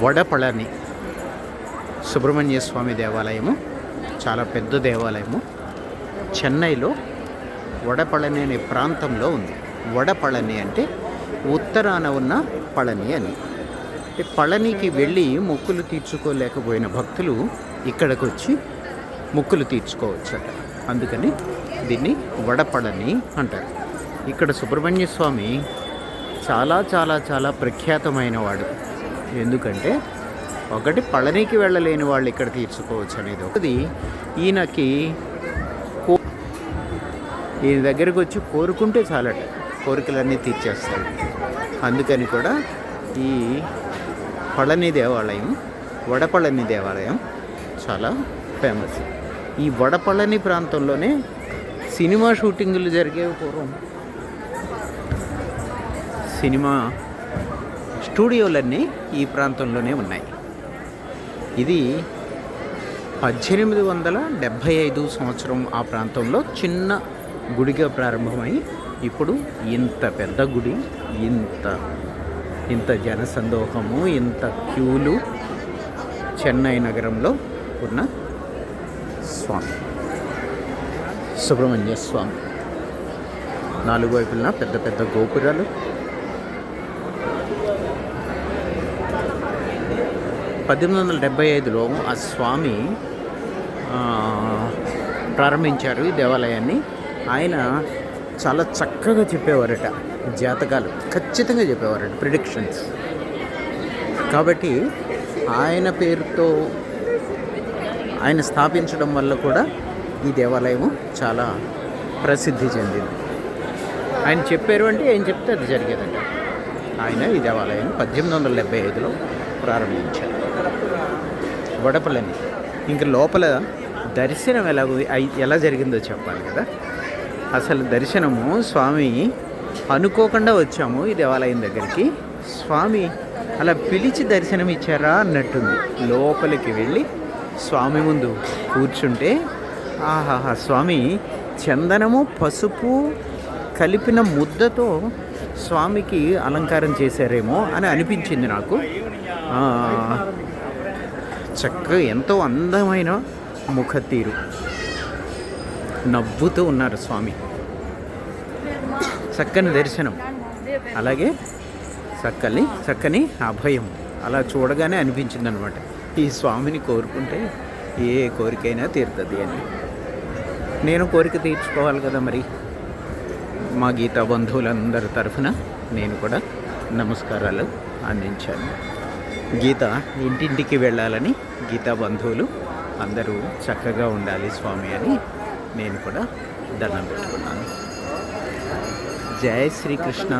వడపళని సుబ్రహ్మణ్య స్వామి దేవాలయము చాలా పెద్ద దేవాలయము. చెన్నైలో వడపళని అనే ప్రాంతంలో ఉంది. వడపళని అంటే ఉత్తరాన ఉన్న పళని అని. పళనికి వెళ్ళి మొక్కులు తీర్చుకోలేకపోయిన భక్తులు ఇక్కడికి వచ్చి మొక్కులు తీర్చుకోవచ్చట. అందుకని దీన్ని వడపళని అంటారు. ఇక్కడ సుబ్రహ్మణ్య స్వామి చాలా చాలా చాలా ప్రఖ్యాతమైన వాడు. ఎందుకంటే ఒకటి పళనికి వెళ్ళలేని వాళ్ళు ఇక్కడ తీర్చుకోవచ్చు అనేది ఒకటి. ఈయనకి ఈయన దగ్గరకు వచ్చి కోరుకుంటే చాలట కోరికలన్నీ తీర్చేస్తాడు. అందుకని కూడా ఈ పళని దేవాలయం వడపళని దేవాలయం చాలా ఫేమస్. ఈ వడపళని ప్రాంతంలోనే సినిమా షూటింగులు జరిగేవి పూర్వం సినిమా స్టూడియోలన్నీ ఈ ప్రాంతంలోనే ఉన్నాయి. ఇది పద్దెనిమిది వందల డెబ్భై ఐదు సంవత్సరం ఆ ప్రాంతంలో చిన్న గుడిగా ప్రారంభమై ఇప్పుడు ఇంత పెద్ద గుడి ఇంత ఇంత జనసందోహము ఇంత క్యూలు చెన్నై నగరంలో ఉన్న స్వామి సుబ్రహ్మణ్య స్వామి. నాలుగు వైపులా పెద్ద పెద్ద గోపురాలు పద్దెనిమిది వందల డెబ్బై ఐదులో ఆ స్వామి ప్రారంభించారు ఈ దేవాలయాన్ని. ఆయన చాలా చక్కగా చెప్పేవారట జాతకాలు ఖచ్చితంగా చెప్పేవారట ప్రిడిక్షన్స్ కాబట్టి ఆయన పేరుతో ఆయన స్థాపించడం వల్ల కూడా ఈ దేవాలయం చాలా ప్రసిద్ధి చెందింది. ఆయన చెప్పారు అంటే ఏం చెప్తే అది జరిగేదంట. ఆయన ఈ దేవాలయం పద్దెనిమిది వందల డెబ్బై ఐదులో ప్రారంభించారు. వడపల్లని. ఇంక లోపల దర్శనం ఎలా ఎలా జరిగిందో చెప్పాలి కదా? అసలు దర్శనము స్వామి అనుకోకుండా వచ్చాము ఈ దేవాలయం దగ్గరికి. స్వామి అలా పిలిచి దర్శనం ఇచ్చారా అన్నట్టుంది. లోపలికి వెళ్ళి స్వామి ముందు కూర్చుంటే ఆహాహా స్వామి చందనము పసుపు కలిపిన ముద్దతో స్వామికి అలంకారం చేశారేమో అని అనిపించింది నాకు. చక్కగా ఎంతో అందమైన ముఖ తీరు నవ్వుతూ ఉన్నారు స్వామి. చక్కని దర్శనం. అలాగే చక్కని చక్కని అభయం. అలా చూడగానే అనిపించింది అనమాట ఈ స్వామిని కోరుకుంటే ఏ కోరికైనా తీరుతుంది అని. నేను కోరిక తీర్చుకోవాలి కదా మరి. మా గీతా బంధువులందరి తరఫున నేను కూడా నమస్కారాలు అందించాను. గీత ఇంటింటికి వెళ్ళాలని గీతా బంధువులు అందరూ చక్కగా ఉండాలి స్వామి అని నేను కూడా దండం పెట్టుకున్నాను. జై శ్రీకృష్ణ.